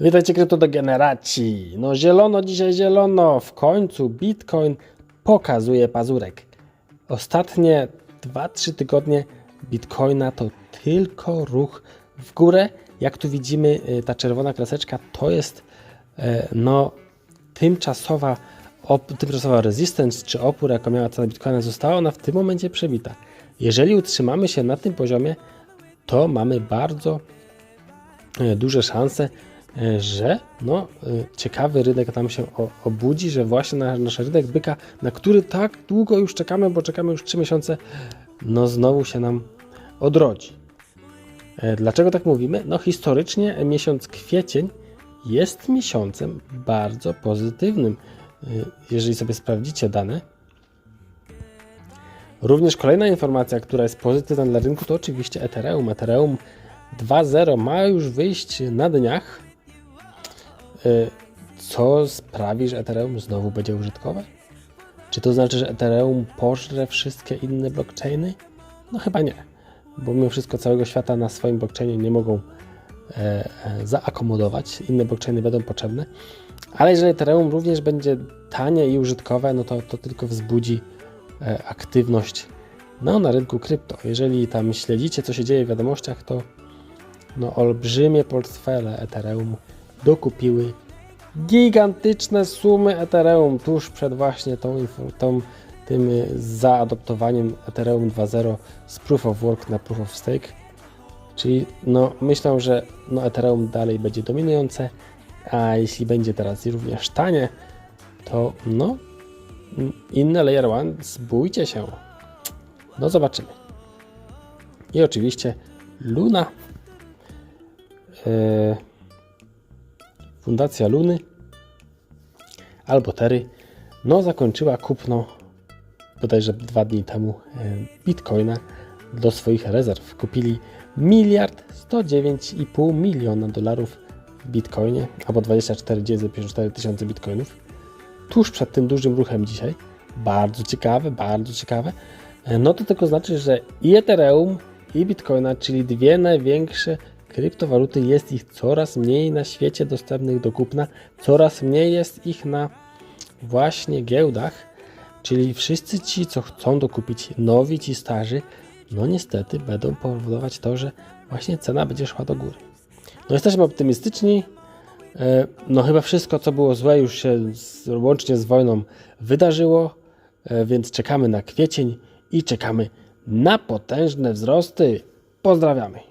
Witajcie kryptodegeneraci. No zielono dzisiaj zielono. W końcu Bitcoin pokazuje pazurek. Ostatnie 2-3 tygodnie Bitcoina to tylko ruch w górę. Jak tu widzimy, y, ta czerwona kreseczka to jest e, no tymczasowa, op, tymczasowa resistance czy opór, jaką miała cena Bitcoina, została ona w tym momencie przebita. Jeżeli utrzymamy się na tym poziomie, to mamy bardzo e, duże szanse, że no, e, ciekawy rynek tam się obudzi, że właśnie na, nasz rynek byka, na który tak długo już czekamy, bo czekamy już 3 miesiące, no znowu się nam odrodzi. E, Dlaczego tak mówimy? No historycznie e, miesiąc kwiecień jest miesiącem bardzo pozytywnym. E, Jeżeli sobie sprawdzicie dane, Również kolejna informacja, która jest pozytywna dla rynku, to oczywiście Ethereum. Ethereum 2.0 ma już wyjść na dniach, co sprawi, że Ethereum znowu będzie użytkowe? Czy to znaczy, że Ethereum pożre wszystkie inne blockchainy? No chyba nie, bo mimo wszystko całego świata na swoim blockchainie nie mogą e, e, zaakomodować, inne blockchainy będą potrzebne, ale jeżeli Ethereum również będzie tanie i użytkowe, no to, to tylko wzbudzi e, aktywność no, na rynku krypto. Jeżeli tam śledzicie, co się dzieje w wiadomościach, to no, olbrzymie portfele Ethereum dokupiły gigantyczne sumy Ethereum tuż przed właśnie tą, tą, tym y, zaadoptowaniem Ethereum 2.0 z Proof of Work na Proof of Stake. Czyli no, myślę, że no, Ethereum dalej będzie dominujące, a jeśli będzie teraz również tanie, to no, inne Layer One, zbójcie się. No zobaczymy. I oczywiście Luna. e, Fundacja Luny albo Tery no zakończyła kupno bodajże dwa dni temu e, Bitcoina do swoich rezerw. Kupili miliard 109,5 miliona dolarów w Bitcoinie albo 24,54 tysiące Bitcoinów tuż przed tym dużym ruchem dzisiaj. Bardzo ciekawe, bardzo ciekawe. E, No to tylko znaczy, że i Ethereum, i Bitcoina, czyli dwie największe kryptowaluty, jest ich coraz mniej na świecie dostępnych do kupna, coraz mniej jest ich na właśnie giełdach, czyli wszyscy ci, co chcą dokupić, nowi ci starzy, no niestety będą powodować to, że właśnie cena będzie szła do góry. No jesteśmy optymistyczni, E, No chyba wszystko, co było złe, już się z, łącznie z wojną wydarzyło, e, więc czekamy na kwiecień i czekamy na potężne wzrosty. Pozdrawiamy.